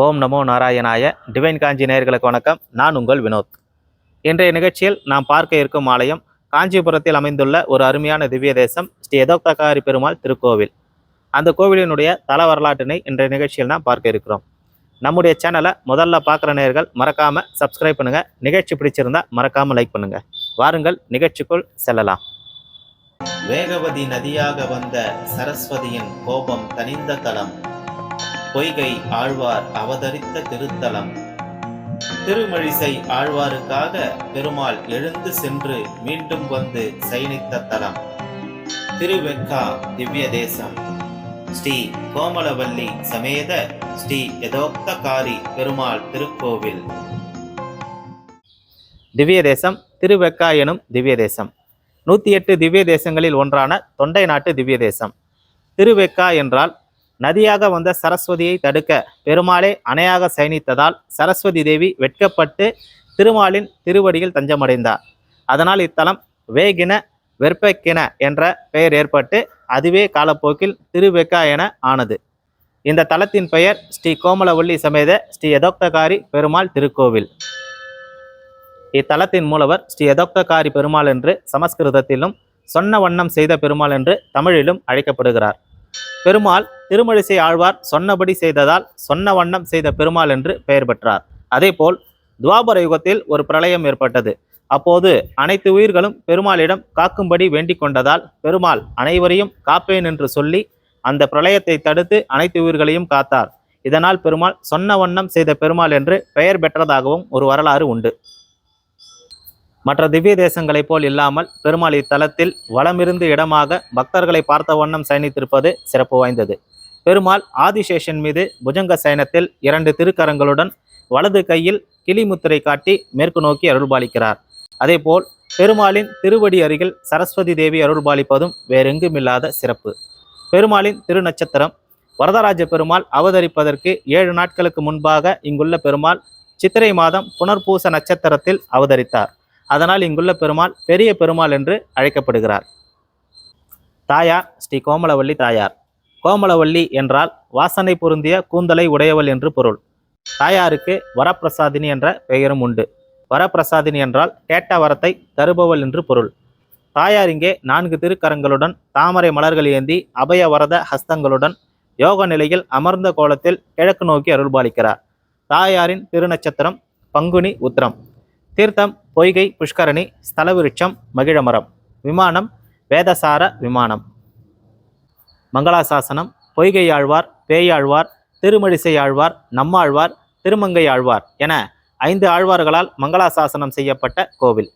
ஓம் நமோ நாராயணாய. டிவைன் காஞ்சி நேயர்களுக்கு வணக்கம். நான் உங்கள் வினோத். இன்றைய நிகழ்ச்சியில் நாம் பார்க்க இருக்கும் ஆலயம் காஞ்சிபுரத்தில் அமைந்துள்ள ஒரு அருமையான திவ்ய தேசம் ஸ்ரீ எதோக்தகாரி பெருமாள் திருக்கோவில். அந்த கோவிலினுடைய தல வரலாற்றினை இன்றைய நிகழ்ச்சியில் நாம் பார்க்க இருக்கிறோம். நம்முடைய சேனலை முதல்ல பார்க்குற நேர்கள் மறக்காமல் சப்ஸ்கிரைப் பண்ணுங்கள் நிகழ்ச்சி பிடிச்சிருந்தா மறக்காமல் லைக் பண்ணுங்கள் வாருங்கள் நிகழ்ச்சிக்குள் செல்லலாம். வேகவதி நதியாக வந்த சரஸ்வதியின் கோபம் தனிந்த தலம். பொய்கை ஆழ்வார் அவதரித்த திருத்தலம். திருமழிசை ஆழ்வாருக்காக பெருமாள் எழுந்து சென்று மீண்டும் வந்து சயனித்த தலம். திருவெக்கா திவ்ய தேசம் ஸ்ரீ கோமலவல்லி சமேத ஸ்ரீ யதோக்தகாரி பெருமாள் திருக்கோவில். திவ்ய தேசம் திருவெக்கா எனும் திவ்ய தேசம் நூற்றி எட்டு திவ்ய தேசங்களில் ஒன்றான தொண்டை நாட்டு திவ்ய தேசம் திருவெக்கா என்றால் நதியாக வந்த சரஸ்வதியை தடுக்க பெருமாளே அணையாக சயனித்ததால் சரஸ்வதி தேவி வெட்கப்பட்டு திருமாலின் திருவடியில் தஞ்சமடைந்தார். அதனால் இத்தலம் வேகின வெற்பக்கின என்ற பெயர் ஏற்பட்டு அதுவே காலப்போக்கில் திருவெக்கா என ஆனது. இந்த தலத்தின் பெயர் ஸ்ரீ கோமலவள்ளி சமேத ஸ்ரீ யதோக்தகாரி பெருமாள் திருக்கோவில். இத்தலத்தின் மூலவர் ஸ்ரீ யதோக்தகாரி பெருமாள் என்று சமஸ்கிருதத்திலும் சொன்ன வண்ணம் செய்த பெருமாள் என்று தமிழிலும் அழைக்கப்படுகிறார். பெருமாள் திருமழிசை ஆழ்வார் சொன்னபடி செய்ததால் சொன்ன வண்ணம் செய்த பெருமாள் என்று பெயர் பெற்றார். அதேபோல் துவாபர யுகத்தில் ஒரு பிரளயம் ஏற்பட்டது. அப்போது அனைத்து உயிர்களும் பெருமாளிடம் காக்கும்படி வேண்டிக் கொண்டதால் பெருமாள் அனைவரையும் காப்பேன் என்று சொல்லி அந்த பிரளயத்தை தடுத்து அனைத்து உயிர்களையும் காத்தார். இதனால் பெருமாள் சொன்ன வண்ணம் செய்த பெருமாள் என்று பெயர் பெற்றதாகவும் ஒரு வரலாறு உண்டு. மற்ற திவ்ய தேசங்களைப் போல் இல்லாமல் பெருமாள் இத்தலத்தில் வளமிருந்து இடமாக பக்தர்களை பார்த்த வண்ணம் சயனித்திருப்பது சிறப்பு வாய்ந்தது. பெருமாள் ஆதிசேஷன் மீது புஜங்க சயனத்தில் இரண்டு திருக்கரங்களுடன் வலது கையில் கிளிமுத்திரை காட்டி மேற்கு நோக்கி அருள்பாலிக்கிறார். அதேபோல் பெருமாளின் திருவடி அருகில் சரஸ்வதி தேவி அருள்பாலிப்பதும் வேறெங்குமில்லாத சிறப்பு. பெருமாளின் திருநட்சத்திரம். வரதராஜ பெருமாள் அவதரிப்பதற்கு ஏழு நாட்களுக்கு முன்பாக இங்குள்ள பெருமாள் சித்திரை மாதம் புனர்பூச நட்சத்திரத்தில் அவதரித்தார். அதனால் இங்குள்ள பெருமாள் பெரிய பெருமாள் என்று அழைக்கப்படுகிறார். தாயார் ஸ்ரீ கோமலவல்லி தாயார். கோமலவல்லி என்றால் வாசனை பொருந்திய கூந்தலை உடையவள் என்று பொருள். தாயாருக்கு வரப்பிரசாதினி என்ற பெயரும் உண்டு. வரப்பிரசாதினி என்றால் கேட்ட வரத்தை தருபவள் என்று பொருள். தாயார் இங்கே நான்கு திருக்கரங்களுடன் தாமரை மலர்கள் ஏந்தி அபய வரத ஹஸ்தங்களுடன் யோக நிலையில் அமர்ந்த கோலத்தில் கிழக்கு நோக்கி அருள்பாலிக்கிறார். தாயாரின் திருநட்சத்திரம் பங்குனி உத்திரம். தீர்த்தம் பொய்கை புஷ்கரணி ஸ்தல விருட்சம் மகிழமரம் விமானம் வேதசார விமானம். மங்களாசாசனம் பொய்கை ஆழ்வார் பேயாழ்வார் திருமழிசை ஆழ்வார் நம்மாழ்வார் திருமங்கை ஆழ்வார் என ஐந்து ஆழ்வார்களால் மங்களாசாசனம் செய்யப்பட்ட கோவில்.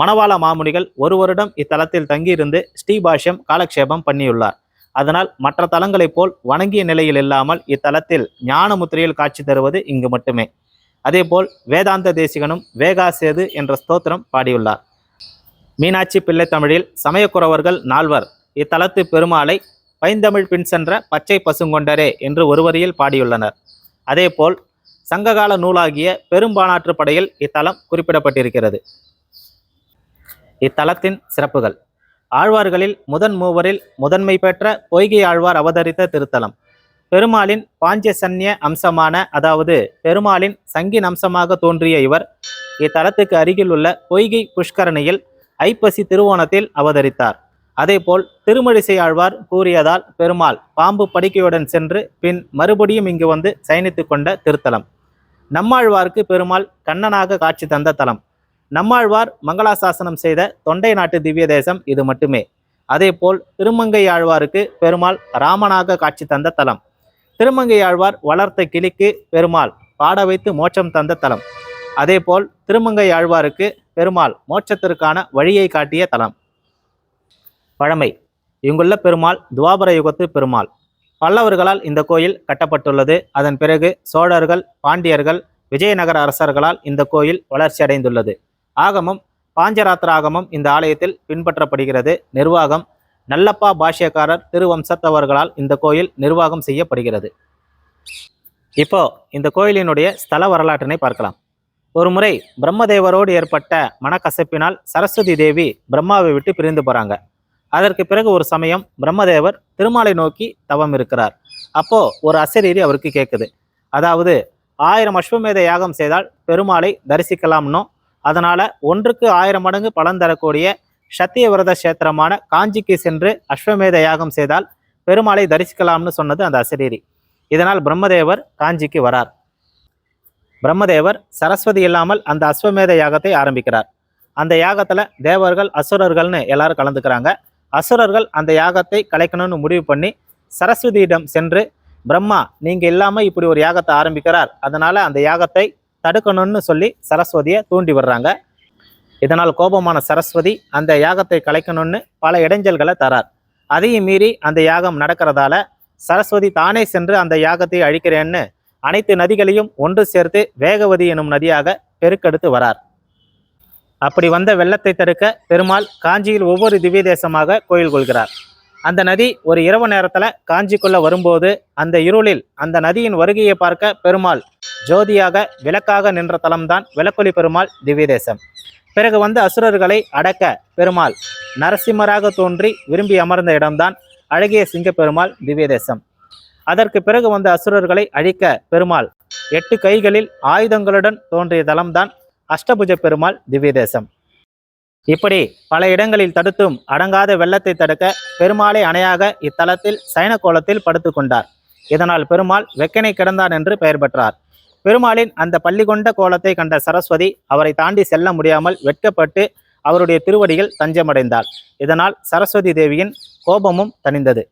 மணவாள மாமுனிகள் ஒரு வருடம் இத்தலத்தில் தங்கியிருந்து ஸ்ரீபாஷ்யம் காலக்ஷேபம் பண்ணியுள்ளார். அதனால் மற்ற தலங்களைப் போல் வணங்கிய நிலையில் இல்லாமல் இத்தலத்தில் ஞான முத்திரையில் காட்சி தருவது இங்கு மட்டுமே. அதேபோல் வேதாந்த தேசிகனும் வேகாசேது என்ற ஸ்தோத்திரம் பாடியுள்ளார். மீனாட்சி பிள்ளை தமிழில் சமயக்குறவர்கள் நால்வர் இத்தலத்து பெருமாளை பைந்தமிழ் பின் சென்ற பச்சை பசுங்கொண்டரே என்று ஒருவரியில் பாடியுள்ளனர். அதேபோல் சங்ககால நூலாகிய பெரும்பானாற்று படையில் இத்தலம் குறிப்பிடப்பட்டிருக்கிறது. இத்தலத்தின் சிறப்புகள். ஆழ்வார்களில் முதன் மூவரில் முதன்மை பெற்ற பொய்கை ஆழ்வார் அவதரித்த திருத்தலம். பெருமாளின் பாஞ்சசன்ய அம்சமான அதாவது பெருமாளின் சங்கின் அம்சமாக தோன்றிய இவர் இத்தலத்துக்கு அருகில் உள்ள பொய்கை புஷ்கரணியில் ஐப்பசி திருவோணத்தில் அவதரித்தார். அதேபோல் திருமழிசை ஆழ்வார் கூறியதால் பெருமாள் பாம்பு படுக்கையுடன் சென்று பின் மறுபடியும் இங்கு வந்து சயனித்து கொண்ட திருத்தலம். நம்மாழ்வாருக்கு பெருமாள் கண்ணனாக காட்சி தந்த தலம். நம்மாழ்வார் மங்களாசாசனம் செய்த தொண்டை நாட்டு திவ்ய தேசம் இது மட்டுமே. அதேபோல் திருமங்கை ஆழ்வாருக்கு பெருமாள் ராமனாக காட்சி தந்த தலம். திருமங்கையாழ்வார் வளர்த்த கிளிக்கு பெருமாள் பாட வைத்து மோட்சம் தந்த தலம். அதேபோல் திருமங்கை ஆழ்வாருக்கு பெருமாள் மோட்சத்திற்கான வழியை காட்டிய தலம். பழமை. இங்குள்ள பெருமாள் துவாபர யுகத்து பெருமாள். பல்லவர்களால் இந்த கோயில் கட்டப்பட்டுள்ளது. அதன் பிறகு சோழர்கள் பாண்டியர்கள் விஜயநகர அரசர்களால் இந்த கோயில் வளர்ச்சி அடைந்துள்ளது. ஆகமம் பாஞ்சராத்திர ஆகமம் இந்த ஆலயத்தில் பின்பற்றப்படுகிறது. நிர்வாகம் நல்லப்பா பாஷ்யக்காரர் திருவம்சத்தவர்களால் இந்த கோயில் நிர்வாகம் செய்யப்படுகிறது. இப்போ இந்த கோயிலினுடைய ஸ்தல வரலாற்றினை பார்க்கலாம். ஒரு முறை பிரம்மதேவரோடு ஏற்பட்ட மனக்கசப்பினால் சரஸ்வதி தேவி பிரம்மாவை விட்டு பிரிந்து போறாங்க. அதற்கு பிறகு ஒரு சமயம் பிரம்மதேவர் திருமாலை நோக்கி தவம் இருக்கிறார். அப்போ ஒரு அசரீரி அவருக்கு கேட்குது. அதாவது ஆயிரம் அஸ்வமேத யாகம் செய்தால் பெருமாளை தரிசிக்கலாம்னோ அதனால ஒன்றுக்கு ஆயிரம் மடங்கு பலன் தரக்கூடிய சத்திய விரத கஷேத்திரமான காஞ்சிக்கு சென்று அஸ்வமேத யாகம் செய்தால் பெருமாளை தரிசிக்கலாம்னு சொன்னது அந்த அசரீரி. இதனால் பிரம்மதேவர் காஞ்சிக்கு வரார். பிரம்மதேவர் சரஸ்வதி இல்லாமல் அந்த அஸ்வமேத யாகத்தை ஆரம்பிக்கிறார். அந்த யாகத்தில் தேவர்கள் அசுரர்கள்னு எல்லாரும் கலந்துக்கிறாங்க. அசுரர்கள் அந்த யாகத்தை கலைக்கணும்னு முடிவு பண்ணி சரஸ்வதியிடம் சென்று பிரம்மா நீங்கள் இல்லாமல் இப்படி ஒரு யாகத்தை ஆரம்பிக்கிறார். அதனால் அந்த யாகத்தை தடுக்கணும்னு சொல்லி சரஸ்வதியை தூண்டி விடுறாங்க. இதனால் கோபமான சரஸ்வதி அந்த யாகத்தை கலைக்கணும்னு பல இடைஞ்சல்களை தரார். அதையும் மீறி அந்த யாகம் நடக்கிறதால சரஸ்வதி தானே சென்று அந்த யாகத்தை அழிக்கிறேன்னு அனைத்து நதிகளையும் ஒன்று சேர்த்து வேகவதி எனும் நதியாக பெருக்கெடுத்து வரார். அப்படி வந்த வெள்ளத்தை தடுக்க பெருமாள் காஞ்சியில் ஒவ்வொரு திவ்ய தேசமாக கோயில் கொள்கிறார். அந்த நதி ஒரு இரவு நேரத்தில் காஞ்சிக்குள்ள வரும்போது அந்த இருளில் அந்த நதியின் வருகையை பார்க்க பெருமாள் ஜோதியாக விளக்காக நின்ற தலம்தான் விளக்கொலி பெருமாள் திவ்ய தேசம் பிறகு வந்து அசுரர்களை அடக்க பெருமாள் நரசிம்மராக தோன்றி விரும்பி அமர்ந்த இடம்தான் அழகிய சிங்க பெருமாள் திவ்ய தேசம் அதற்கு பிறகு வந்த அசுரர்களை அழிக்க பெருமாள் எட்டு கைகளில் ஆயுதங்களுடன் தோன்றிய தலம்தான் அஷ்டபுஜ பெருமாள் திவ்ய தேசம் இப்படி பல இடங்களில் தடுத்தும் அடங்காத வெள்ளத்தை தடுக்க பெருமாளை அணையாக இத்தலத்தில் சைன கோலத்தில் படுத்து கொண்டார் இதனால் பெருமாள் வெக்கனை கிடந்தான் என்று பெயர் பெற்றார். பெருமாளின் அந்த பள்ளி கொண்ட கோலத்தை கண்ட சரஸ்வதி அவரை தாண்டி செல்ல முடியாமல் வெட்கப்பட்டு அவருடைய திருவடிகள் தஞ்சமடைந்தாள். இதனால் சரஸ்வதி தேவியின் கோபமும் தணிந்தது.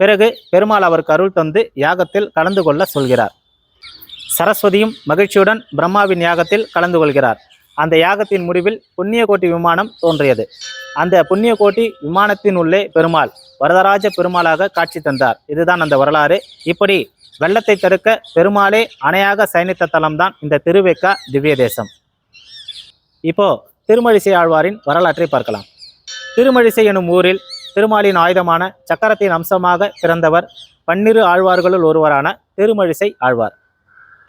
பிறகு பெருமாள் அவருக்கு அருள் தந்து யாகத்தில் கலந்து கொள்ள சொல்கிறார். சரஸ்வதியும் மகிழ்ச்சியுடன் பிரம்மாவின் யாகத்தில் கலந்து கொள்கிறார். அந்த யாகத்தின் முடிவில் புண்ணியகோட்டி விமானம் தோன்றியது. அந்த புண்ணியகோட்டி விமானத்தின் உள்ளே பெருமாள் வரதராஜ பெருமாளாக காட்சி தந்தார். இதுதான் அந்த வரலாறு. இப்படி வெள்ளத்தை தடுக்க பெருமாளே அணையாக சயனித்த தலம்தான் இந்த திருவேக்கா திவ்ய தேசம் இப்போ திருமழிசை ஆழ்வாரின் வரலாற்றை பார்க்கலாம். திருமழிசை எனும் ஊரில் திருமாலின் ஆயுதமான சக்கரத்தின் அம்சமாக பிறந்தவர் பன்னிரு ஆழ்வார்களுள் ஒருவரான திருமழிசை ஆழ்வார்.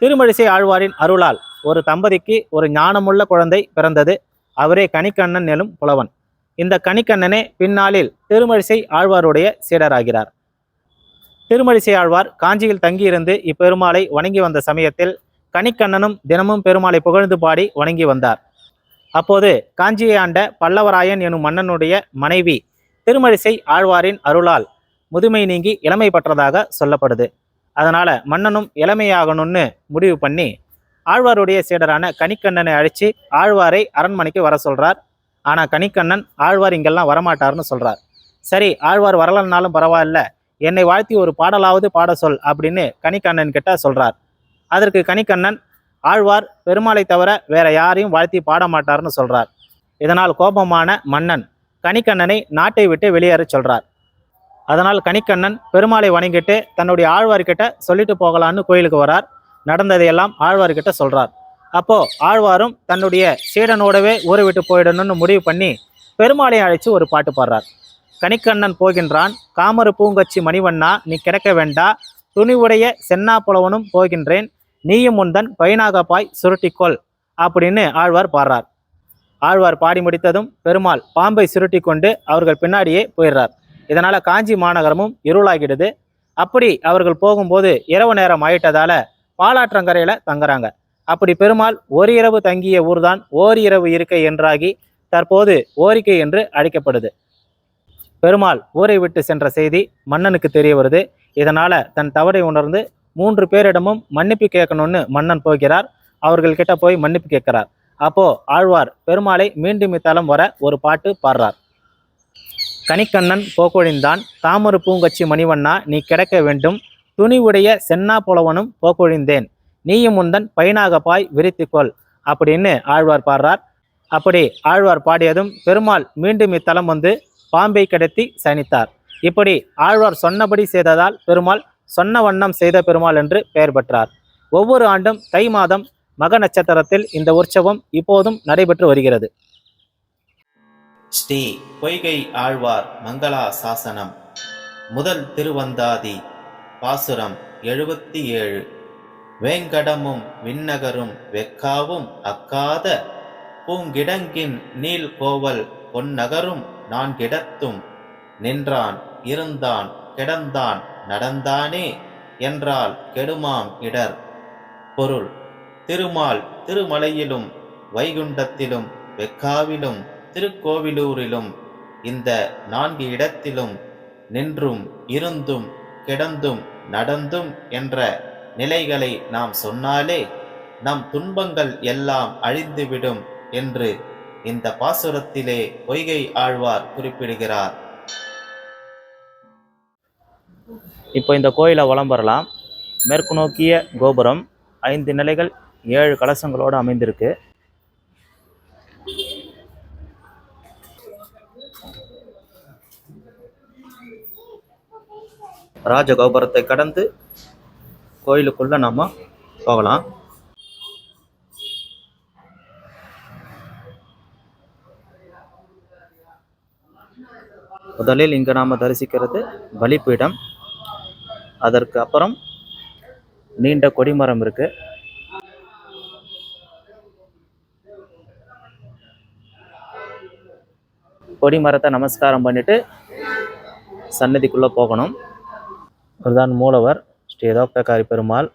திருமழிசை ஆழ்வாரின் அருளால் ஒரு தம்பதிக்கு ஒரு ஞானமுள்ள குழந்தை பிறந்தது. அவரே கணிக்கண்ணன் எனும் புலவன். இந்த கணிக்கண்ணனே பின்னாளில் திருமழிசை ஆழ்வாருடைய சீடராகிறார். திருமழிசை ஆழ்வார் காஞ்சியில் தங்கியிருந்து இப்பெருமாளை வணங்கி வந்த சமயத்தில் கணிக்கண்ணனும் தினமும் பெருமாளை புகழ்ந்து பாடி வணங்கி வந்தார். அப்போது காஞ்சியை ஆண்ட பல்லவராயன் எனும் மன்னனுடைய மனைவி திருமழிசை ஆழ்வாரின் அருளால் முதுமை நீங்கி இளமை பெற்றதாக சொல்லப்படுது. அதனால் மன்னனும் இளமையாகணும்னு முடிவு பண்ணி ஆழ்வாருடைய சீடரான கணிக்கண்ணனை அழைச்சி ஆழ்வாரை அரண்மனைக்கு வர சொல்கிறார் ஆனால் கணிக்கண்ணன் ஆழ்வார் இங்கெல்லாம் வரமாட்டார்னு சொல்கிறார் சரி ஆழ்வார் வரலன்னாலும் பரவாயில்ல. என்னை வாழ்த்தி ஒரு பாடலாவது பாட சொல் அப்படின்னு கணிக்கண்ணன் கிட்ட சொல்றார். அதற்கு கணிக்கண்ணன் ஆழ்வார் பெருமாளை தவிர வேற யாரையும் வாழ்த்தி பாட மாட்டார்னு சொல்றார். இதனால் கோபமான மன்னன் கணிக்கண்ணனை நாட்டை விட்டு வெளியேறச் சொல்றார். அதனால் கணிக்கண்ணன் பெருமாளை வணங்கிட்டு தன்னுடைய ஆழ்வார்கிட்ட சொல்லிட்டு போகலான்னு கோயிலுக்கு வரார். நடந்ததையெல்லாம் ஆழ்வார்கிட்ட சொல்றார். அப்போ ஆழ்வாரும் தன்னுடைய சீடனோடவே ஊரை விட்டு போயிடணும்னு முடிவு பண்ணி பெருமாளை அழைச்சு ஒரு பாட்டு பாடுறார். கணிக்கண்ணன் போகின்றான். காமரு பூங்கச்சி மணிவண்ணா நீ கிடக்க வேண்டா. துணிவுடைய சென்னா புலவனும் போகின்றேன். நீயும் முந்தன் பைனாகப்பாய் சுருட்டிக்கொள் அப்படின்னு ஆழ்வார் பாடுறார். ஆழ்வார் பாடி முடித்ததும் பெருமாள் பாம்பை சுருட்டி கொண்டு அவர்கள் பின்னாடியே போயிடுறார். இதனால் காஞ்சி மாநகரமும் இருளாகிடுது. அப்படி அவர்கள் போகும்போது இரவு நேரம் ஆயிட்டதால பாலாற்றங்கரையில் தங்குறாங்க. அப்படி பெருமாள் ஒரு இரவு தங்கிய ஊர்தான் ஓரிரவு இருக்கை என்றாகி தற்போது ஓரிக்கை என்று அழைக்கப்படுது. பெருமாள் ஊரை விட்டு சென்ற செய்தி மன்னனுக்கு தெரிய வருது. இதனால தன் தவறை உணர்ந்து மூன்று பேரிடமும் மன்னிப்பு கேட்கணும்னு மன்னன் போகிறார். அவர்கள் கிட்ட போய் மன்னிப்பு கேட்கிறார். அப்போ ஆழ்வார் பெருமாளை மீண்டும் இத்தலம் வர ஒரு பாட்டு பாடுறார். கனிக்கண்ணன் போக்கொழிந்தான் தாமரு பூங்கச்சி மணிவண்ணா நீ கிடக்க வேண்டும். துணி உடைய சென்னா புலவனும் போக்கொழிந்தேன். நீயும் உந்தன் பைனாக பாய் விரித்துக்கொள் அப்படின்னு ஆழ்வார் பாடுறார். அப்படி ஆழ்வார் பாடியதும் பெருமாள் மீண்டும் இத்தலம் வந்து பாம்பை கடத்தி சனித்தார். இப்படி ஆழ்வார் சொன்னபடி செய்ததால் பெருமாள் சொன்ன வண்ணம் செய்த பெருமாள் என்று பெயர் பெற்றார். ஒவ்வொரு ஆண்டும் தை மாதம் மக நட்சத்திரத்தில் இந்த உற்சவம் இப்போதும் நடைபெற்று வருகிறது. ஸ்ரீ பொய்கை ஆழ்வார் மங்களா சாசனம் முதல் திருவந்தாதி பாசுரம் எழுபத்தி ஏழு வேங்கடமும் விண்ணகரும் வெக்காவும் அக்காத பூங்கிடங்கின் நீல் கோவல் பொன்னகரும் நான் கிடத்தும். நின்றான் இருந்தான் கிடந்தான் நடந்தானே என்றால் கெடுமாம் இடர். பொருள் திருமால் திருமலையிலும் வைகுண்டத்திலும் வெக்காவிலும் திருக்கோவிலூரிலும் இந்த நான்கு இடத்திலும் நின்றும் இருந்தும் கிடந்தும் நடந்தும் என்ற நிலைகளை நாம் சொன்னாலே நம் துன்பங்கள் எல்லாம் அழிந்துவிடும் என்று இந்த பாசுரத்திலே பொய்கை ஆழ்வார் குறிப்பிடுகிறார். இப்போ இந்த கோயிலை வலம் வரலாம். மேற்கு நோக்கிய கோபுரம் ஐந்து நிலைகள் ஏழு கலசங்களோடு அமைந்திருக்கு. ராஜ கோபுரத்தை கடந்து கோயிலுக்குள்ள நாம போகலாம். முதலில் இங்கு நாம தரிசிக்கிறது பலிப்பீடம் அதற்கு அப்புறம் நீண்ட கொடிமரம் இருக்கு. கொடிமரத்தை நமஸ்காரம் பண்ணிட்டு சன்னதிக்குள்ளே போகணும். இதுதான் மூலவர் ஸ்ரீதாக்தகாரி பெருமாள்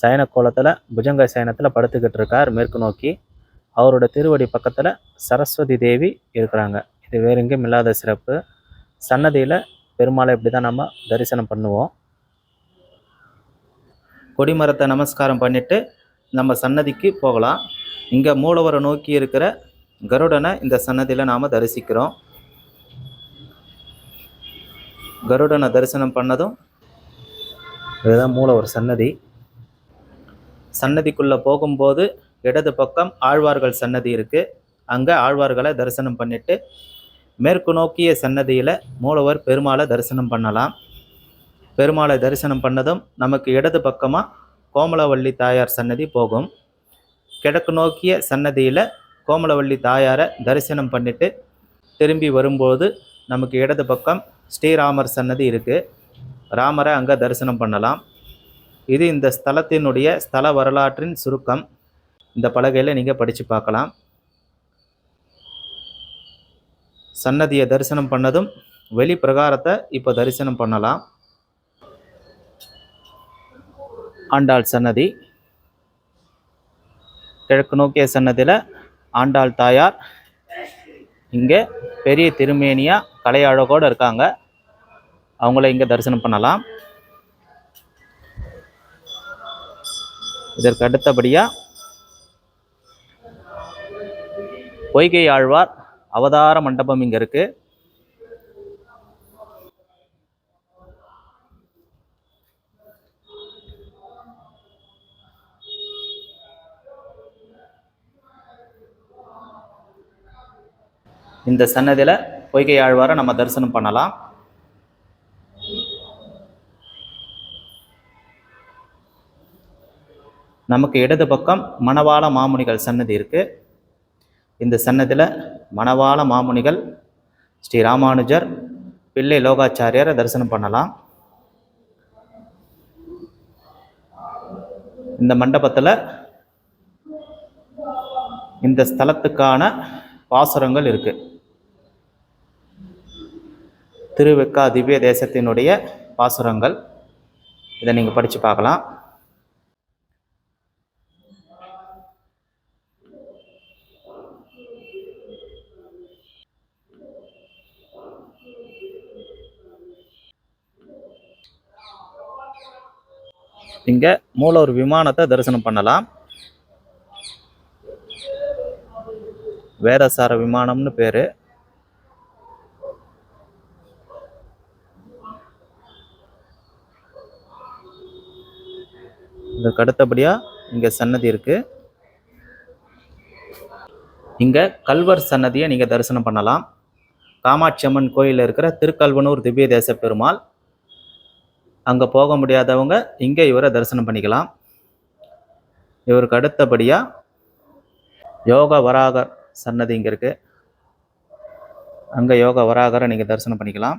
சயன கோலத்தில் புஜங்க சயனத்தில் படுத்துக்கிட்டு இருக்கார் மேற்கு நோக்கி. அவரோட திருவடி பக்கத்தில் சரஸ்வதி தேவி இருக்கிறாங்க. இது வேற எங்கேயும் இல்லாத சிறப்பு. சன்னதியில் பெருமாளை இப்படி தான் நம்ம தரிசனம் பண்ணுவோம். கொடிமரத்தை நமஸ்காரம் பண்ணிட்டு நம்ம சன்னதிக்கு போகலாம். இங்கே மூலவரை நோக்கி இருக்கிற கருடனை இந்த சன்னதியில் நாம் தரிசிக்கிறோம். கருடனை தரிசனம் பண்ணதும் இதுதான் மூலவர் சன்னதி. சன்னதிக்குள்ளே போகும்போது இடது பக்கம் ஆழ்வார்கள் சன்னதி இருக்குது அங்கே ஆழ்வார்களை தரிசனம் பண்ணிவிட்டு மேற்கு நோக்கிய சன்னதியில் மூலவர் பெருமாளை தரிசனம் பண்ணலாம். பெருமாளை தரிசனம் பண்ணதும் நமக்கு இடது பக்கமாக கோமலவள்ளி தாயார் சன்னதி போகும். கிழக்கு நோக்கிய சன்னதியில் கோமலவள்ளி தாயாரை தரிசனம் பண்ணிட்டு திரும்பி வரும்போது நமக்கு இடது பக்கம் ஸ்ரீராமர் சன்னதி இருக்குது ராமரை அங்கே தரிசனம் பண்ணலாம். இது இந்த ஸ்தலத்தினுடைய ஸ்தல வரலாற்றின் சுருக்கம். இந்த பலகையில் நீங்கள் படித்து பார்க்கலாம். சன்னதியை தரிசனம் பண்ணதும் வெளி பிரகாரத்தை இப்போ தரிசனம் பண்ணலாம். ஆண்டாள் சன்னதி. கிழக்கு நோக்கிய சன்னதியில் ஆண்டாள் தாயார். இங்கே பெரிய திருமேனியாக கலை அழகோடு இருக்காங்க. அவங்கள இங்கே தரிசனம் பண்ணலாம். இதற்கு அடுத்தபடியாக பொய்கை ஆழ்வார் அவதார மண்டபம் இங்கே இருக்குது இந்த சன்னதியில் பொய்கை ஆழ்வாரை நம்ம தரிசனம் பண்ணலாம். நமக்கு இடது பக்கம் மணவாள மாமுனிகள் சன்னதி இருக்குது இந்த சன்னதியில் மணவாள மாமுனிகள் ஸ்ரீ ராமானுஜர் பிள்ளை லோகாச்சாரியாரை தரிசனம் பண்ணலாம். இந்த மண்டபத்தில் இந்த ஸ்தலத்துக்கான பாசுரங்கள் இருக்குது திருவெக்கா திவ்ய தேசத்தினுடைய பாசுரங்கள். இதை நீங்கள் படித்து பார்க்கலாம். இங்கே மூலவர் விமானத்தை தரிசனம் பண்ணலாம். வேதசார விமானம்னு பேர். இதற்கு அடுத்தபடியாக இங்கே சன்னதி இருக்குது இங்கே கல்வர் சன்னதியை நீங்கள் தரிசனம் பண்ணலாம். காமாட்சி அம்மன் கோயிலில் இருக்கிற திருக்கல்வனூர் திவ்ய தேச பெருமாள் அங்கே போக முடியாதவங்க இங்கே இவரை தரிசனம் பண்ணிக்கலாம். இவருக்கு அடுத்தபடியாக யோக வராகர் சன்னதி இங்கே இருக்குது அங்கே யோக வராகரை நீங்கள் தரிசனம் பண்ணிக்கலாம்.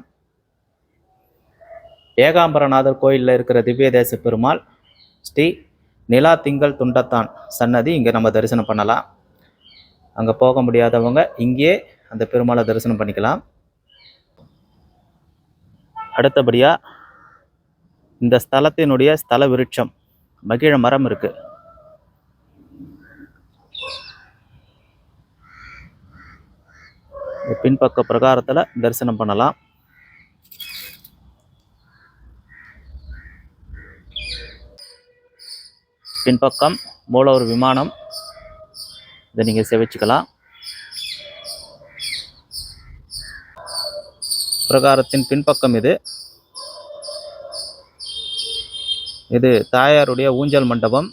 ஏகாம்பரநாதர் கோயிலில் இருக்கிற திவ்ய தேச பெருமாள் ஸ்ரீ நிலா திங்கள் துண்டத்தான் சன்னதி இங்கே நம்ம தரிசனம் பண்ணலாம். அங்கே போக முடியாதவங்க இங்கேயே அந்த பெருமாளை தரிசனம் பண்ணிக்கலாம். அடுத்தபடியாக இந்த ஸ்தலத்தினுடைய ஸ்தல விருட்சம். மகிழ மரம் இருக்கு. பின்பக்க பிரகாரத்தில் தரிசனம் பண்ணலாம். பின்பக்கம் மூலவர் விமானம். இதை நீங்கள் செவிச்சுக்கலாம். பிரகாரத்தின் பின்பக்கம் இது. இது தாயாருடைய ஊஞ்சல் மண்டபம்.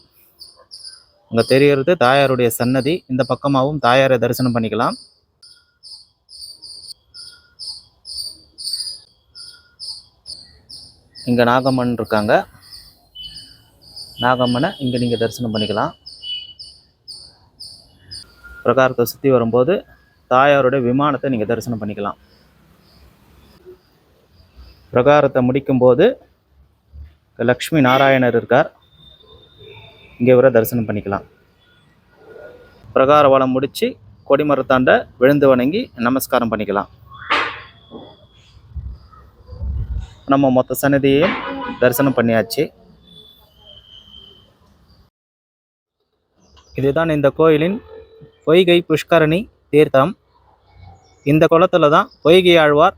அங்கே தெரியறது தாயாருடைய சன்னதி. இந்த பக்கமாகவும் தாயாரை தரிசனம் பண்ணிக்கலாம். இங்கே நாகம்மன் இருக்காங்க. நாகம்மனை இங்கே நீங்கள் தரிசனம் பண்ணிக்கலாம். பிரகாரத்தை சுற்றி வரும்போது தாயாருடைய விமானத்தை நீங்கள் தரிசனம் பண்ணிக்கலாம். பிரகாரத்தை முடிக்கும்போது லக்ஷ்மி நாராயணர் இருக்கார். இங்கே வர தரிசனம் பண்ணிக்கலாம். பிரகார வளம் முடித்து கொடிமரத்தாண்ட விழுந்து வணங்கி நமஸ்காரம் பண்ணிக்கலாம். நம்ம மொத்த சன்னதியையும் தரிசனம் பண்ணியாச்சு. இதுதான் இந்த கோயிலின் பொய்கை புஷ்கரணி தீர்த்தம். இந்த குளத்துல தான் பொய்கை ஆழ்வார்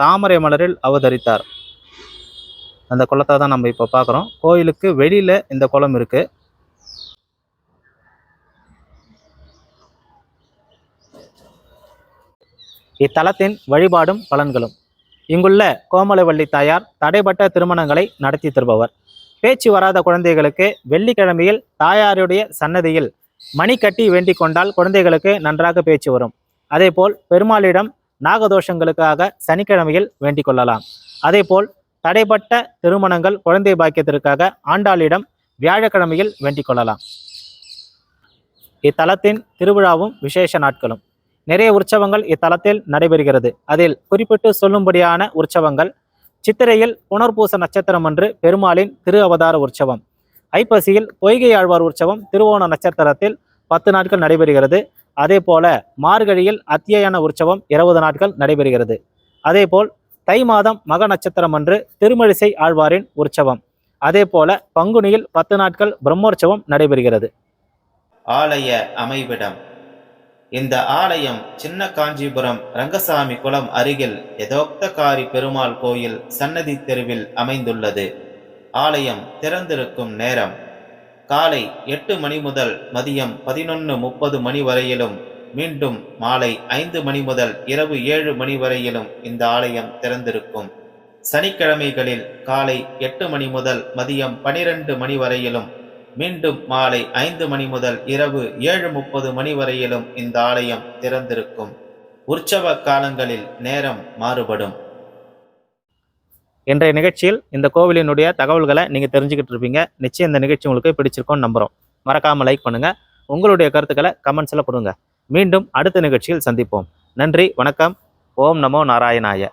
தாமரை மலரில் அவதரித்தார். அந்த குளத்தை தான் நம்ம இப்போ பார்க்குறோம் கோயிலுக்கு வெளியில் இந்த குளம் இருக்குது இத்தலத்தின் வழிபாடும் பலன்களும். இங்குள்ள கோமலவள்ளி தாயார் தடைப்பட்ட திருமணங்களை நடத்தி தருபவர். பேச்சு வராத குழந்தைகளுக்கு வெள்ளிக்கிழமையில் தாயாருடைய சன்னதியில் மணி கட்டி வேண்டிக் கொண்டால் குழந்தைகளுக்கு நன்றாக பேச்சு வரும். அதேபோல் பெருமாளிடம் நாகதோஷங்களுக்காக சனிக்கிழமையில் வேண்டிக் கொள்ளலாம். அதேபோல் தடைப்பட்ட திருமணங்கள் குழந்தை பாக்கியத்திற்காக ஆண்டாளிடம் வியாழக்கிழமையில் வேண்டிக் கொள்ளலாம். இத்தலத்தின் திருவிழாவும் விசேஷ நாட்களும். நிறைய உற்சவங்கள் இத்தலத்தில் நடைபெறுகிறது. அதில் குறிப்பிட்டு சொல்லும்படியான உற்சவங்கள் சித்திரையில் புனர்பூச நட்சத்திரம் அன்று பெருமாளின் திரு அவதார உற்சவம். ஐப்பசியில் பொய்கை ஆழ்வார் உற்சவம் திருவோண நட்சத்திரத்தில் பத்து நாட்கள் நடைபெறுகிறது. அதே போல மார்கழியில் அத்தியன உற்சவம் இருபது நாட்கள் நடைபெறுகிறது. அதேபோல் தை மாதம் மக நட்சத்திரம் அன்று திருமழிசை ஆழ்வாரின் உற்சவம். அதே போல பங்குனியில் பத்து நாட்கள் பிரம்மோற்சவம் நடைபெறுகிறது. ஆலய அமைவிடம். இந்த ஆலயம் சின்ன காஞ்சிபுரம் ரங்கசாமி குளம் அருகில் எதோக்தகாரி பெருமாள் கோயில் சன்னதி தெருவில் அமைந்துள்ளது. ஆலயம் திறந்திருக்கும் நேரம். காலை எட்டு மணி முதல் மதியம் பதினொன்று முப்பது மணி வரையிலும் மீண்டும் மாலை ஐந்து மணி முதல் இரவு ஏழு மணி வரையிலும் இந்த ஆலயம் திறந்திருக்கும். சனிக்கிழமைகளில் காலை எட்டு மணி முதல் மதியம் பனிரெண்டு மணி வரையிலும் மீண்டும் மாலை ஐந்து மணி முதல் இரவு ஏழு முப்பது மணி வரையிலும் இந்த ஆலயம் திறந்திருக்கும். உற்சவ காலங்களில் நேரம் மாறுபடும். இன்றைய நிகழ்ச்சியில் இந்த கோவிலினுடைய தகவல்களை நீங்கள் தெரிஞ்சுக்கிட்டு இருப்பீங்க. நிச்சயம் இந்த நிகழ்ச்சி உங்களுக்கு பிடிச்சிருக்கோன்னு நம்புகிறோம் மறக்காமல் லைக் பண்ணுங்கள் உங்களுடைய கருத்துக்களை கமெண்ட்ஸில் கொடுங்க மீண்டும் அடுத்த நிகழ்ச்சியில் சந்திப்போம். நன்றி வணக்கம். ஓம் நமோ நாராயணாய.